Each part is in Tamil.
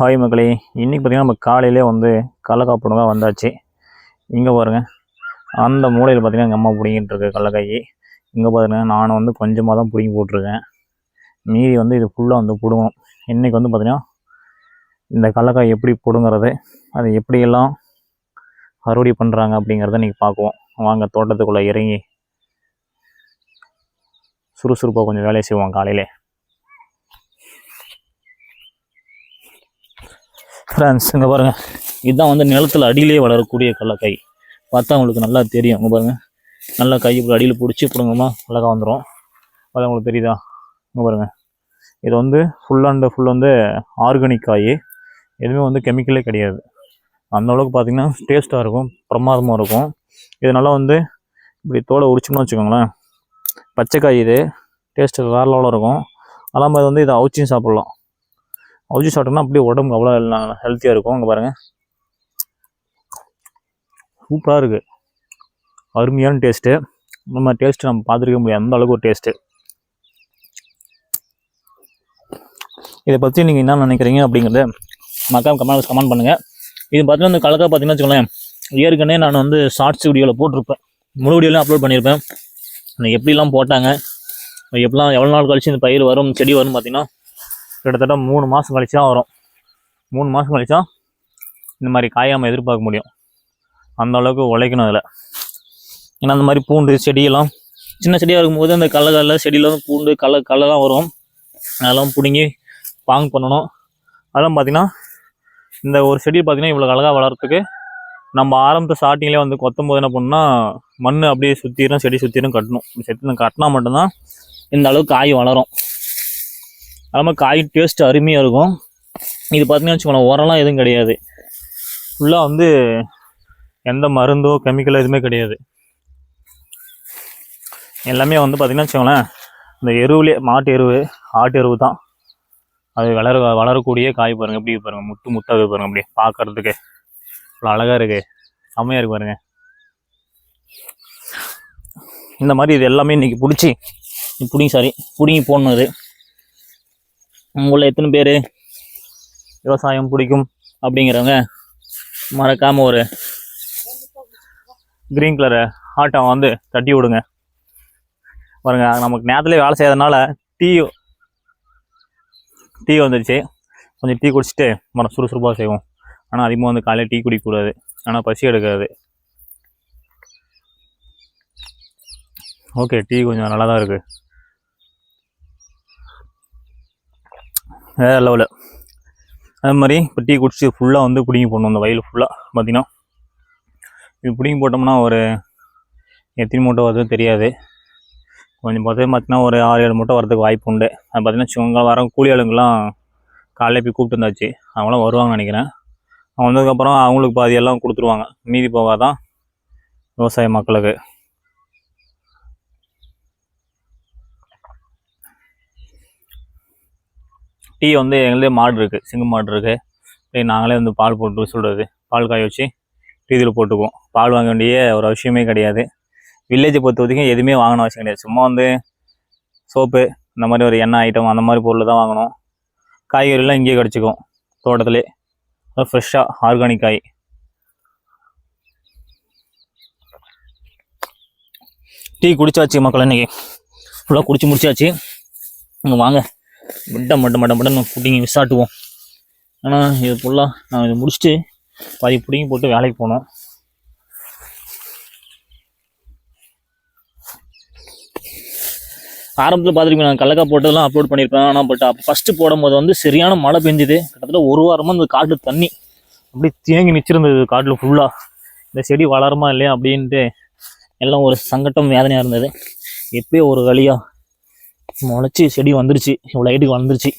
ஹாய் மக்களே இன்றைக்கி பார்த்திங்கன்னா நம்ம காலையிலே வந்து கடலக்காய் தான் வந்தாச்சு. இங்கே பாருங்கள் அந்த மூலையில் பார்த்திங்கன்னா எங்கள் அம்மா பிடிங்கிட்டு இருக்கு கடலக்காய் இங்கே பாருங்க நான் வந்து கொஞ்சமாக தான் பிடிங்கி போட்டிருக்கேன். மீதி வந்து இது ஃபுல்லாக வந்து பிடுங்கணும். இன்றைக்கி வந்து பார்த்திங்கன்னா இந்த கடலக்காய் எப்படி பிடுங்கிறது அது எப்படியெல்லாம் அறுவடை பண்ணுறாங்க அப்படிங்கிறத இன்றைக்கி பார்க்குவோம். வாங்க தோட்டத்துக்குள்ளே இறங்கி சுறுசுறுப்பாக கொஞ்சம் வேலையை செய்வோம் காலையிலே. ஃப்ரெண்ட்ஸ் இங்கே பாருங்கள் இதுதான் வந்து நிலத்தில் அடியிலேயே வளரக்கூடிய கடலக்காய். பார்த்தா உங்களுக்கு நல்லா தெரியும். இங்கே பாருங்கள் நல்லா கை இப்படி அடியில் பிடிச்சி பிடுங்கம்மா அழகாக வந்துடும் அது உங்களுக்கு தெரியுதா? இங்கே பாருங்கள் இது வந்து ஃபுல் அண்ட் ஃபுல் வந்து ஆர்கானிக் காய். எதுவுமே வந்து கெமிக்கலே கிடையாது. அந்த அளவுக்கு பார்த்தீங்கன்னா டேஸ்ட்டாக இருக்கும். பிரமாதமாக இருக்கும். இதனால் வந்து இப்படி தோலை உரிச்சோம்னு வச்சுக்கோங்களேன். பச்சைக்காய் இது. டேஸ்ட்டு வேறு லெவலில் இருக்கும். அதெல்லாம் மாதிரி வந்து இதை அவிச்சியும் சாப்பிட்லாம். அவிச்சு சாப்பிட்டோம்னா அப்படியே உடம்பு அவ்வளோ ஹெல்த்தியாக இருக்கும். அங்கே பாருங்கள் சூப்பராக இருக்குது அருமையான டேஸ்ட்டு நம்ம டேஸ்ட்டு நம்ம பார்த்துருக்க முடியாது. அந்த அளவுக்கு ஒரு டேஸ்ட்டு இதை பற்றி நீங்கள் என்ன நினைக்கிறீங்க அப்படிங்கிறத மக்கா கமெண்ட் கமெண்ட் பண்ணுங்கள் இது பார்த்தீங்கன்னா இந்த கலக்கா பார்த்தீங்கன்னா வச்சுக்கோங்களேன். ஏற்கனவே நான் வந்து ஷார்ட்ஸ் வீடியோவில் போட்டிருப்பேன். முழு வீடியோலாம் அப்லோட் பண்ணியிருப்பேன். எப்படிலாம் போட்டாங்க? எப்படிலாம் எவ்வளோ நாள் கழிச்சு இந்த பயிர் வரும் செடி வரும் பார்த்தீங்கன்னா கிட்டத்தட்ட மூணு மாதம் கழிச்சு தான் வரும். மூணு மாதம் கழிச்சா இந்த மாதிரி காயாமல் எதிர்பார்க்க முடியும். அந்த அளவுக்கு உழைக்கணும் அதில் ஏன்னா அந்த மாதிரி பூண்டு செடியெல்லாம் சின்ன செடியாக இருக்கும்போது அந்த கடல செடியில் வந்து பூண்டு கடல கடலாம் வரும். அதெல்லாம் பிடுங்கி பாங் பண்ணணும். அதெல்லாம் பார்த்திங்கன்னா இந்த ஒரு செடி பார்த்திங்கன்னா இவ்வளோ அழகாக வளர்கிறதுக்கு நம்ம ஆரம்பத்தை ஸ்டார்டிங்லேயே வந்து கொத்தும் போது என்ன பண்ணணும்னா மண் அப்படியே சுற்றிடும் செடி சுற்றிடும் கட்டணும். செடி கட்டினா மட்டும்தான் இந்த அளவுக்கு காய் வளரும். அது மாதிரி காய் டேஸ்ட் அருமையாக இருக்கும். இது பார்த்தீங்கன்னா வச்சுக்கோங்களேன் உரம்லாம் எதுவும் கிடையாது. ஃபுல்லாக வந்து எந்த மருந்தோ கெமிக்கலோ எதுவுமே கிடையாது. எல்லாமே வந்து பார்த்திங்கன்னா வச்சுக்கோங்களேன் இந்த எருவுலே மாட்டு எருவு ஆட்டு எருவு தான். அது வளர வளரக்கூடிய காய் பாருங்கள் எப்படி பாருங்கள் முத்து முத்தாக பாருங்கள் அப்படி பார்க்கறதுக்கு இவ்வளோ அழகாக இருக்குது செம்மையாக இருக்கு பாருங்கள் இந்த மாதிரி இது எல்லாமே இன்றைக்கி பிடிச்சி பிடிங்கி சாரி பிடிங்கி போடணும் இது. உங்களை எத்தனை பேர்? விவசாயம் பிடிக்கும் அப்படிங்கிறவங்க மறக்காமல் ஒரு க்ரீன் கலரை ஆட்டம் வந்து தட்டி விடுங்க. பாருங்க நமக்கு நேரத்துலேயே வேலை செய்யாதனால டீ டீ வந்துடுச்சு கொஞ்சம் டீ குடிச்சிட்டு மரம் சுறுசுறுப்பாக செய்வோம். ஆனால் அதிகமாக வந்து காலையில் டீ குடிக்கக்கூடாது. ஆனால் பசி எடுக்காது. ஓகே டீ கொஞ்சம் நல்லா தான் இருக்குது வேறு லெவலில் அது மாதிரி இப்போ டீ குடிச்சு ஃபுல்லாக வந்து பிடிங்கி போடணும் அந்த வயல் ஃபுல்லாக பார்த்தீங்கன்னா இது பிடிங்கி போட்டோம்னா ஒரு எத்தனை மூட்டை வருதுன்னு தெரியாது. கொஞ்சம் பார்த்து பார்த்தீங்கன்னா ஒரு ஆறு ஏழு மூட்டை வரதுக்கு வாய்ப்பு உண்டு. அது பார்த்தீங்கன்னா வச்சுக்கோங்க வர கூலி ஆளுங்கெல்லாம் காலையில் போய் கூப்பிட்டு வந்தாச்சு. அவங்களாம் வருவாங்கன்னு நினைக்கிறேன். அவங்க வந்ததுக்கப்புறம் அவங்களுக்கு பாதி எல்லாம் கொடுத்துருவாங்க. மீதி போகாதான் விவசாய மக்களுக்கு. டீ வந்து எங்களே மாடு இருக்குது சிங்க மாடு இருக்குது நாங்களே வந்து பால் போட்டு சொல்கிறது பால் காய வச்சு டீ இதில் போட்டுக்குவோம். பால் வாங்க வேண்டிய ஒரு அவசியமே கிடையாது. வில்லேஜை பொறுத்த வரைக்கும் எதுவுமே வாங்கணும் அவசியம் கிடையாது. சும்மா வந்து சோப்பு இந்த மாதிரி ஒரு எண்ணெய் ஐட்டம் அந்த மாதிரி பொருள் தான் வாங்கணும். காய்கறிலாம் இங்கேயே கிடச்சிக்கும். தோட்டத்திலே. ஃப்ரெஷ்ஷாக ஆர்கானிக் காய் டீ குடிச்சாச்சு மக்கள் இன்றைக்கி ஃபுல்லாக குடிச்சு முடிச்சாச்சு. இங்கே வாங்க மட்டும் மட்ட மட்டும் மட்டன் பிடிங்கி விசாட்டுவோம். ஆனால் இது ஃபுல்லாக நான் இதை முடிச்சுட்டு பாதி பிடிங்கி போட்டு வேலைக்கு போனோம். ஆரம்பத்தில் பார்த்துருப்பேன் நான் கடலக்காய் போட்டதெல்லாம் அப்லோட் பண்ணியிருப்பேன். ஆனால் பட் அப்போ ஃபஸ்ட்டு போடும்போது வந்து சரியான மழை பெஞ்சுது. கிட்டத்தட்ட ஒரு வாரமாக அந்த காட்டு தண்ணி அப்படியே தேங்கி நிச்சிருந்தது காட்டில் ஃபுல்லாக இந்த செடி வளருமா இல்லையா அப்படின்ட்டு எல்லாம் ஒரு சங்கட்டம் வேதனையாக இருந்தது. எப்படியோ ஒரு வழியாக முளைச்சி செடி வந்துருச்சு. இவ்வளோ ஹைட்டுக்கு வந்துருச்சு.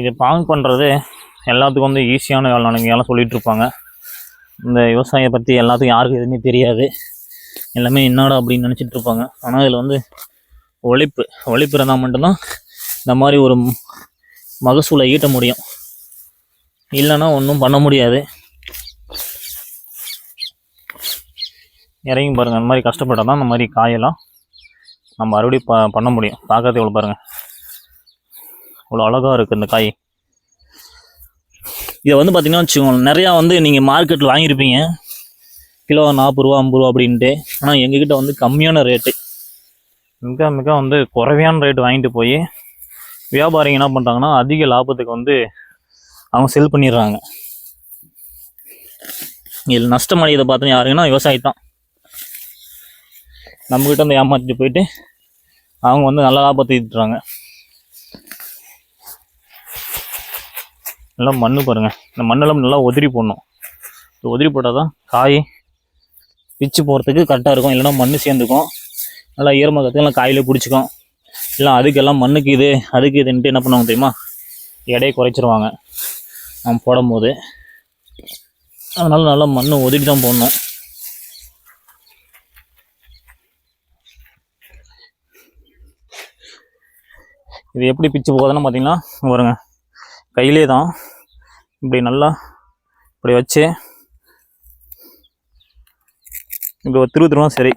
இது பாங்க் பண்ணுறது எல்லாத்துக்கும் வந்து ஈஸியான வேலை நினைக்கலாம் சொல்லிகிட்டு இருப்பாங்க. இந்த விவசாயம் பற்றி எல்லாத்துக்கும் யாருக்கும் எதுவுமே தெரியாது. எல்லாமே என்னடா அப்படின்னு நினச்சிட்டு இருப்பாங்க. ஆனால் இதில் வந்து உழைப்பு உழைப்பு இருந்தால் மட்டும்தான் இந்த மாதிரி ஒரு மகசூலை ஈட்ட முடியும். இல்லைன்னா ஒன்றும் பண்ண முடியாது. இறங்கி பாருங்கள் அந்த மாதிரி கஷ்டப்பட்டால் தான் இந்த மாதிரி காயெல்லாம் நம்ம அறுவடை ப பண்ண முடியும். பார்க்கறது எவ்வளோ பாருங்கள் அவ்வளோ அழகாக இருக்குது இந்த காய். இதை வந்து பார்த்தீங்கன்னா வச்சுக்கோங்க. நிறையா வந்து நீங்கள் மார்க்கெட்டில் வாங்கியிருப்பீங்க. கிலோ நாற்பது ரூபா ஐம்பது ரூபா அப்படின்ட்டு. ஆனால் எங்ககிட்ட வந்து கம்மியான ரேட்டு மிக மிக வந்து குறைவையான ரேட்டு வாங்கிட்டு போய் வியாபாரிங்க என்ன பண்ணுறாங்கன்னா அதிக லாபத்துக்கு வந்து அவங்க செல் பண்ணிடுறாங்க. இதில் நஷ்டம் அடையதை பார்த்தீங்கன்னா யாருங்கன்னா விவசாயி தான். நம்மக்கிட்ட வந்து ஏமாற்றிட்டு போயிட்டு அவங்க வந்து நல்ல லாபத்தை ஈட்டுறாங்க நல்லா மண்ணு பாருங்கள் இந்த மண்ணெல்லாம் நல்லா உதிரி போடணும். இந்த உதிரி போட்டால் தான் காய் பிச்சு போகிறதுக்கு கரெக்டாக இருக்கும். இல்லைன்னா மண் சேர்ந்துக்கும். நல்லா ஈரமாக கற்றுக்கலாம் காயிலே பிடிச்சிக்கும். இல்லை அதுக்கெல்லாம் மண்ணுக்கு இது அதுக்கு இதுன்ட்டு என்ன பண்ணுவாங்க தெரியுமா? எடையை குறைச்சிருவாங்க. நம்ம போடும்போது. அதனால் நல்லா மண் ஒதுக்கி தான் போடணும். இது எப்படி பிச்சு போகாதுன்னு பார்த்தீங்கன்னா வருங்க பாருங்க. கையிலே தான் இப்படி நல்லா இப்படி வச்சு இப்படி திரு திரும்ப சரி.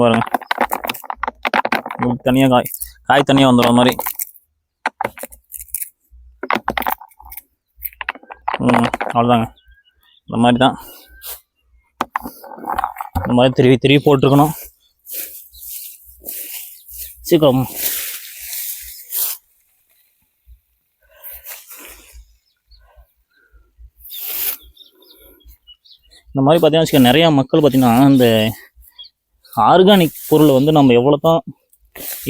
வருங்க பாருங்க. இப்படி தனியாக காய் காய் தனியாக வந்துடும் மாதிரி. ம் அவ்வளோதாங்க இந்த மாதிரி தான். இந்த மாதிரி திருவி திருவி போட்டிருக்கணும். சீக்கிரம் இந்த மாதிரி பார்த்தீங்கன்னா வச்சுக்க நிறையா மக்கள் பார்த்தீங்கன்னா இந்த ஆர்கானிக் பொருளை வந்து நம்ம எவ்வளோ தான்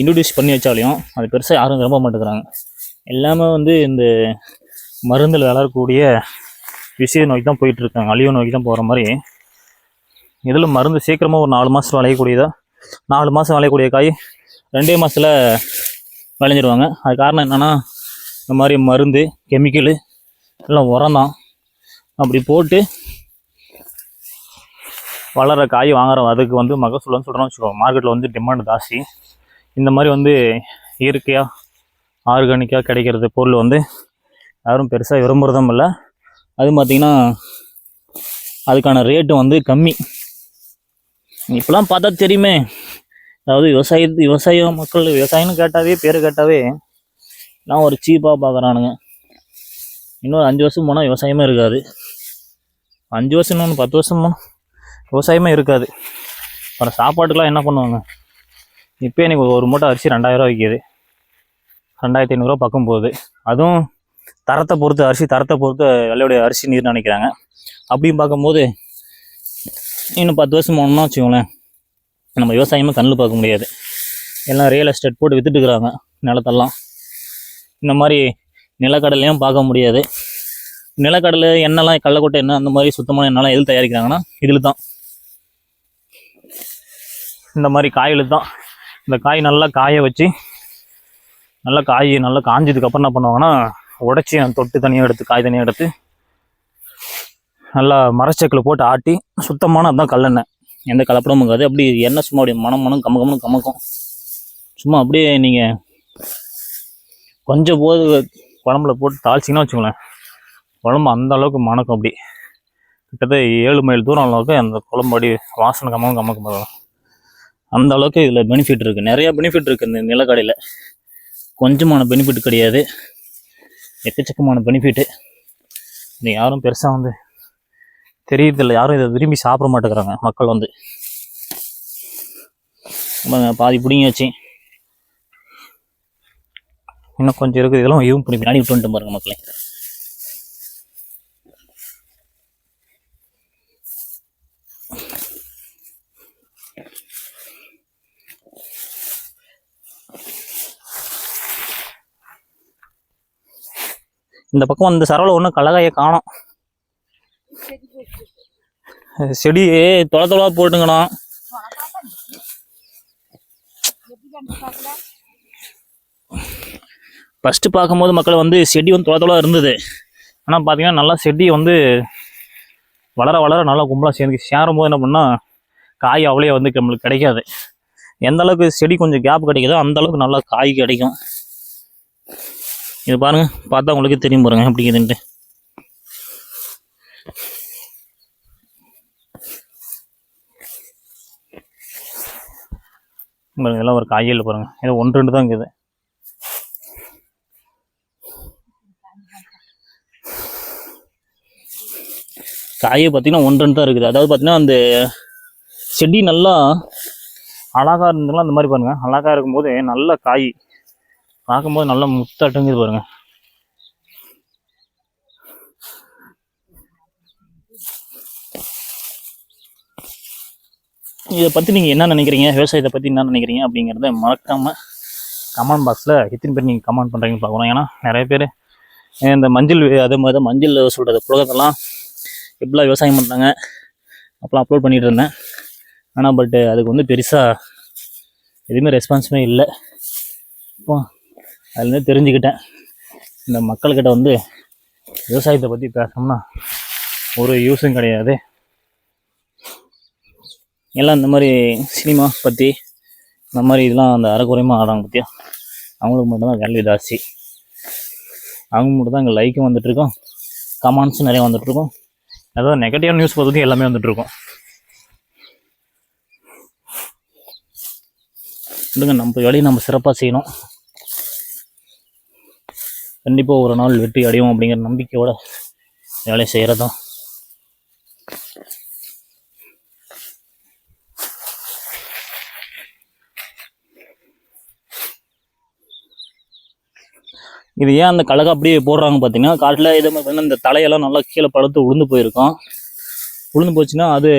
இன்ட்ரடியூஸ் பண்ணி வச்சாலையும் அது பெருசாக யாரும் விரும்ப மாட்டேங்கிறாங்க. எல்லாமே வந்து இந்த மருந்தில் வளரக்கூடிய விஷய நோக்கி தான் போயிட்டுருக்காங்க அழிவு நோக்கி தான் போகிற மாதிரி. இதில் மருந்து சீக்கிரமாக ஒரு நாலு மாதம் விளையக்கூடியதாக நாலு மாதம் விளையக்கூடிய காய் ரெண்டே மாதத்தில் விளைஞ்சிருவாங்க. அது காரணம் என்னென்னா இந்த மாதிரி மருந்து கெமிக்கலு எல்லாம் உரம் தான். அப்படி போட்டு வளர காய் வாங்குறோம். அதுக்கு வந்து மகசூலன்னு சொல்கிறோம் வச்சுக்கோங்க. மார்க்கெட்டில் வந்து டிமாண்ட் ஜாஸ்தி. இந்த மாதிரி வந்து இயற்கையாக ஆர்கானிக்காக கிடைக்கிறது பொருள் வந்து யாரும் பெருசாக விரும்புகிறதும் இல்லை. அதுவும் பார்த்திங்கன்னா அதுக்கான ரேட்டு வந்து கம்மி. இப்போலாம் பார்த்தா தெரியுமே அதாவது விவசாய விவசாய மக்கள் விவசாயம்னு கேட்டாவே பேர் கேட்டாவே நான் ஒரு சீப்பாக பார்க்குறானுங்க இன்னொரு அஞ்சு வருஷம் போனால் விவசாயமே இருக்காது. அஞ்சு வருஷம் இன்னொன்று பத்து வருஷம் போனால் விவசாயமே இருக்காது. அப்புறம் சாப்பாட்டுக்கெலாம் என்ன பண்ணுவாங்க? இப்போ எனக்கு ஒரு மூட்டை அரிசி ரெண்டாயிரரூவா விற்கிது ரெண்டாயிரத்தி ஐநூறுரூவா பக்கம் போகுது. அதுவும் தரத்தை பொறுத்து அரிசி தரத்தை பொறுத்து விலையுடைய அரிசி நீர் நினைக்கிறாங்க. அப்படின்னு பார்க்கும்போது இன்னும் பத்து வருஷம் போனோம்னா வச்சுக்கோங்களேன். நம்ம விவசாயமே கண்ணில் பார்க்க முடியாது. எல்லாம் ரியல் எஸ்டேட் போட்டு வித்துட்டு இருக்கிறாங்க நிலத்தெல்லாம். இந்த மாதிரி நிலக்கடலையும் பார்க்க முடியாது. நிலக்கடலை எண்ணெய்லாம் கடலக்கொட்டை எண்ணெய் அந்த மாதிரி சுத்தமான எண்ணெய்லாம் எது தயாரிக்கிறாங்கன்னா இதில் தான் இந்த மாதிரி காயில் தான் இந்த காய் நல்லா காய வச்சு நல்லா காய் நல்லா காஞ்சதுக்கப்புறம் என்ன பண்ணுவாங்கன்னா உடச்சி அந்த தொட்டு தனியாக எடுத்து காய் தனியாக எடுத்து நல்லா மரச்சக்கில் போட்டு ஆட்டி சுத்தமான அதுதான் கல்லெண்ணெய். எந்த கலப்படமும் இருக்காது. அப்படி எண்ணெய் சும்மா அப்படியே மனம் மனம் கம்ம கம்மனு கமக்கும். சும்மா அப்படியே நீங்கள் கொஞ்சம் போது குழம்புல போட்டு தாளிச்சிங்கன்னா வச்சுக்கோங்களேன். குழம்பு அந்த அளவுக்கு மணக்கும் அப்படி. கிட்டத்தட்ட ஏழு மைல் தூரம் அளவுக்கு அந்த குழம்பு அப்படி வாசனை கம்மகம் கம்மக்கும் போதும் அந்த அளவுக்கு இதில் பெனிஃபிட் இருக்குது நிறைய பெனிஃபிட் இருக்குது இந்த நிலக்கடையில் கொஞ்சமான பெனிஃபிட் கிடையாது. எக்கச்சக்கமான பெனிஃபிட்டு இது யாரும் பெருசாக வந்து தெரியறதில்ல. யாரும் இதை விரும்பி சாப்பிட மாட்டேங்கிறாங்க. மக்கள் வந்து. பாதி பாதி பிடிங்கியாச்சு. இன்னும் கொஞ்சம் இருக்குது. இதெல்லாம் இவன் பிடி பின்னாடி விட்டு வந்துட்டு பாருங்க மக்களே. இந்த பக்கம் அந்த சரவில் ஒன்றும் கலகாயை காணோம். செடி தொலை தொலை போட்டுங்கண்ணா. ஃபஸ்ட்டு பார்க்கும்போது மக்கள் வந்து செடி வந்து தொலை இருந்தது. ஆனால் பார்த்தீங்கன்னா நல்லா செடி வந்து வளர வளர நல்லா கும்பலாக சேர்ந்து சேரும் போது என்ன பண்ணால் காய் அவ்வளோ வந்து நம்மளுக்கு கிடைக்காது. எந்த அளவுக்கு செடி கொஞ்சம் கேப் கிடைக்குதோ அந்த அளவுக்கு நல்லா காய் கிடைக்கும். இது பாருங்க பார்த்தா உங்களுக்கு தெரியும் பாருங்க எப்படி உங்களுக்கு இதெல்லாம் ஒரு காய்கறியில் பாருங்கள் ஏதோ ஒன்று ரெண்டு தான் இருக்குது. காயை பார்த்திங்கன்னா ஒன்று ரெண்டு தான் இருக்குது. அதாவது பார்த்திங்கன்னா அந்த செடி நல்லா அழகாக இருந்தாலும் அந்த மாதிரி பாருங்கள் அழகாக இருக்கும்போது நல்ல காய் பார்க்கும்போது நல்லா முத்தாட்டுங்குது பாருங்கள் இதை பற்றி நீங்கள் என்ன நினைக்கிறீங்க? விவசாயத்தை பற்றி என்ன நினைக்கிறீங்க? அப்படிங்கிறத மறக்காமல் கமெண்ட் பாக்ஸில் எத்தனை பேர் நீங்கள் கமெண்ட் பண்ணுறீங்கன்னு பார்க்கணும். ஏன்னா நிறைய பேர் இந்த மஞ்சள் அதே மாதிரி தான் மஞ்சள் சொல்கிறது புழக்கத்தெல்லாம் எப்படிலாம் விவசாயம் பண்ணுறாங்க அப்போலாம் அப்லோட் பண்ணிகிட்டு இருந்தேன். ஆனால் பட்டு அதுக்கு வந்து பெருசாக எதுவுமே ரெஸ்பான்ஸுமே இல்லை. இப்போ அதுலேருந்து தெரிஞ்சுக்கிட்டேன். இந்த மக்கள்கிட்ட வந்து விவசாயத்தை பற்றி பேசணும்னா ஒரு யூஸும் கிடையாது. எல்லாம் இந்த மாதிரி சினிமா பற்றி இந்த மாதிரி இதெல்லாம் அந்த அறக்குறையமாக ஆடுறாங்க பற்றியா அவங்களுக்கு மட்டும்தான் வேல்யூ ஜாஸ்தி. அவங்க மட்டும் தான் இங்கே லைக்கும் வந்துட்டுருக்கோம். கமெண்ட்ஸும் நிறைய வந்துட்டுருக்கோம். அதாவது நெகட்டிவ் நியூஸ் பற்றி எல்லாமே வந்துட்டுருக்கோம். இல்லைங்க நம்ம வேலையை நம்ம சிறப்பாக செய்யணும். கண்டிப்பாக ஒரு நாள் வெற்றி அடையும் அப்படிங்கிற நம்பிக்கையோட வேலையை செய்கிறதான் இது ஏன் அந்த கலகை அப்படியே போடுறாங்க பார்த்தீங்கன்னா காட்டில் இதே மாதிரி பார்த்தீங்கன்னா இந்த தலையெல்லாம் நல்லா கீழே படுத்து உளுந்து போயிருக்கும். உளுந்து போச்சுன்னா அது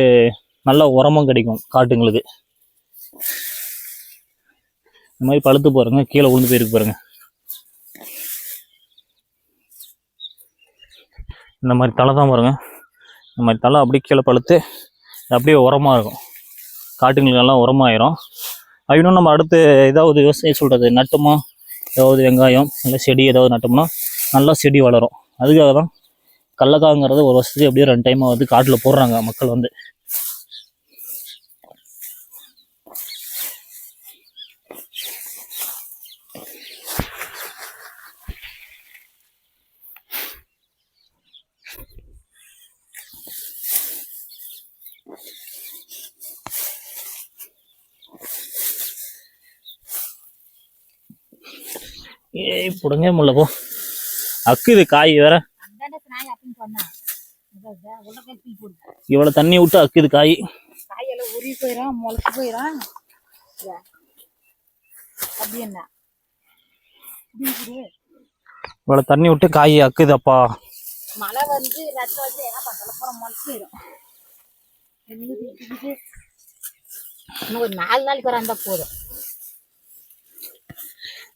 நல்லா உரமும் கிடைக்கும் காட்டுங்களுக்கு. இந்த மாதிரி பழுத்து பாருங்க கீழே உளுந்து போயிருக்கு பாருங்க. இந்த மாதிரி தலை தான் பாருங்க. இந்த மாதிரி தலை அப்படியே கீழே பழுத்து அப்படியே உரமாக இருக்கும். காட்டுங்களுக்கெல்லாம் உரமாயிரும். அது இன்னும் நம்ம அடுத்து ஏதாவது விவசாயம் சொல்கிறது நட்டுமா? ஏதாவது வெங்காயம் இல்லை செடி ஏதாவது நட்டோம்னா நல்லா செடி வளரும். அதுக்காக தான் கடலக்காங்கிறது ஒரு வருஷத்துக்கு எப்படியும் ரெண்டு டைம் வந்து காட்டில் போடுறாங்க மக்கள் வந்து. ஏய் புடுங்க முடியல போ. அக்குது காய் வேற. அந்தாண்ட நாய் அப்படின்னு சொன்னா. உலகை தூக்கி போடு. இவ்வளோ தண்ணி விட்டு அக்குது காய். காயெல்லாம் உருகி போயிடும் முளைச்சு போயிடும். அப்படி என்ன? இப்படி இருக்குது. இவ்வளோ தண்ணி விட்டு காய் அக்குது அப்பா மழை வந்து ரத்தம் வந்து என்ன பண்ணல அப்புறம் முளைச்சு போயிடும் எள்ளு வீட்டுக்கிட்டு இன்னும் ஒரு நாலு நாளைக்கு வர இருந்தா போதும்.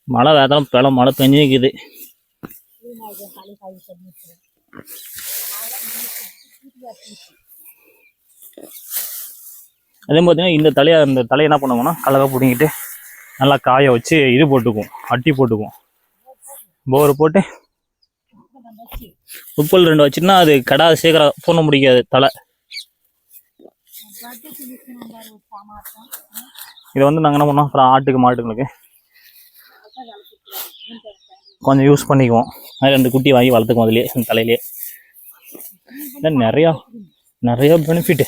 மழை வேதம் பிள மழை பெஞ்சிக்குது. அதே பார்த்தீங்கன்னா இந்த தலையை இந்த தலையை என்ன பண்ணுவோம்னா கலவை பிடிங்கிட்டு நல்லா காய வச்சு இது போட்டுக்குவோம் அட்டி போட்டுக்குவோம். போர் போட்டு உப்பல் ரெண்டு வச்சுன்னா அது கடா சீக்கிரம் பூன முடிக்காது தலை. இதை வந்து நாங்கள் என்ன பண்ணோம் அப்புறம் ஆட்டுக்கு மாட்டுங்களுக்கு கொஞ்சம் யூஸ் பண்ணிக்குவோம். அது ரெண்டு குட்டி வாங்கி வளர்த்துக்குவோம் அதுலேயே இந்த தலையிலேயே. இல்லை நிறையா நிறையா பெனிஃபிட்டு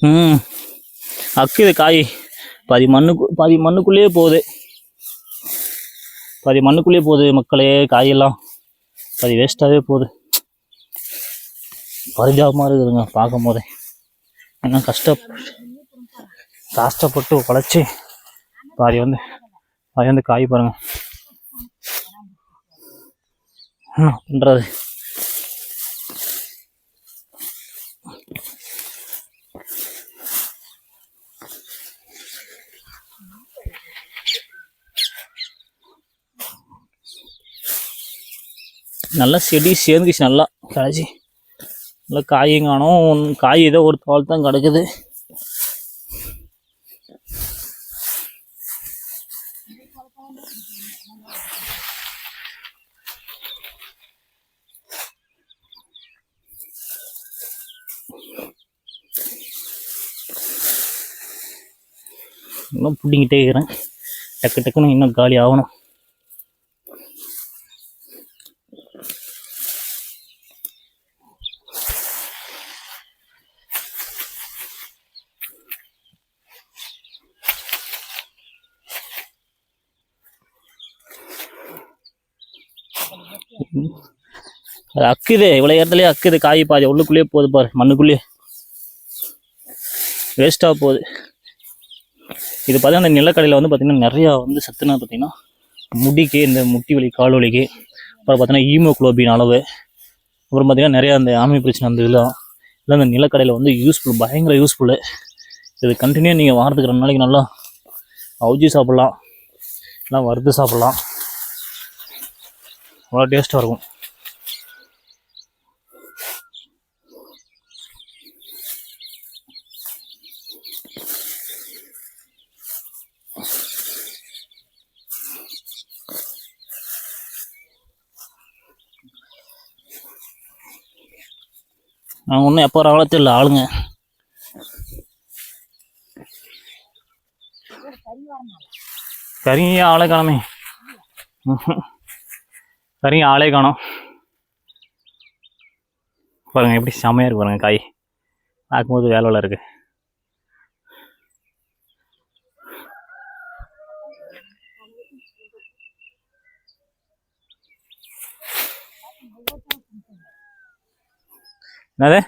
ம். அக்குது காய். பாதி மண்ணுக்கு பாதி மண்ணுக்குள்ளேயே போகுது. பாதி மண்ணுக்குள்ளேயே போகுது மக்களே காயெல்லாம். பாதி வேஸ்ட்டாகவே போகுது. பரிதாபமாக இருக்குதுங்க பார்க்கும் போதே ஏன்னா கஷ்ட கஷ்டப்பட்டு உழைச்சி பாதி வந்து பாதி வந்து காய் பாருங்க. என்ன பண்ணுறது நல்லா செடி சேர்ந்துச்சு நல்லா கிடச்சி நல்லா காயும் காணும். காய் ஏதோ ஒரு தாள் தான் கிடக்குது. இன்னும் பிடிங்கிட்டே இருக்கிறேன். டக்கு டக்குன்னு இன்னும் காலி ஆகணும். அது அக்குது இவ்வளோ இடத்துலயே அக்குது. காய் பாதி உள்ளுக்குள்ளேயே போகுது பாரு மண்ணுக்குள்ளேயே வேஸ்ட்டாக போகுது. இது பார்த்தீங்கன்னா இந்த நிலக்கடையில் வந்து பார்த்திங்கன்னா நிறையா வந்து சத்துனா பார்த்திங்கன்னா முடிக்கு இந்த முட்டி வலி கால் வலிக்கு அப்புறம் பார்த்தீங்கன்னா ஹீமோகுளோபின் அளவு அப்புறம் பார்த்தீங்கன்னா நிறையா அந்த ஆமை பிரச்சனை அந்த இதெல்லாம். இல்லை அந்த நிலக்கடையில் வந்து யூஸ்ஃபுல் பயங்கர யூஸ்ஃபுல்லு இது கண்டினியூ நீங்கள் வாரத்துக்கு ரெண்டு நாளைக்கு நல்லா அவுஜி சாப்பிட்லாம். இல்லை வறுத்து சாப்பிட்லாம். அவ்வளோ டேஸ்ட்டாக இருக்கும். நான் ஒன்றும் எப்போ வராங்களோ தெரியல ஆளுங்க. கறி ஆளே காணமே. சரிங்க ஆளே காணும். பாருங்க எப்படி செமையாக இருக்கு பாருங்க காய். பார்க்கும்போது வேலை வேலை இருக்கு. என்னது?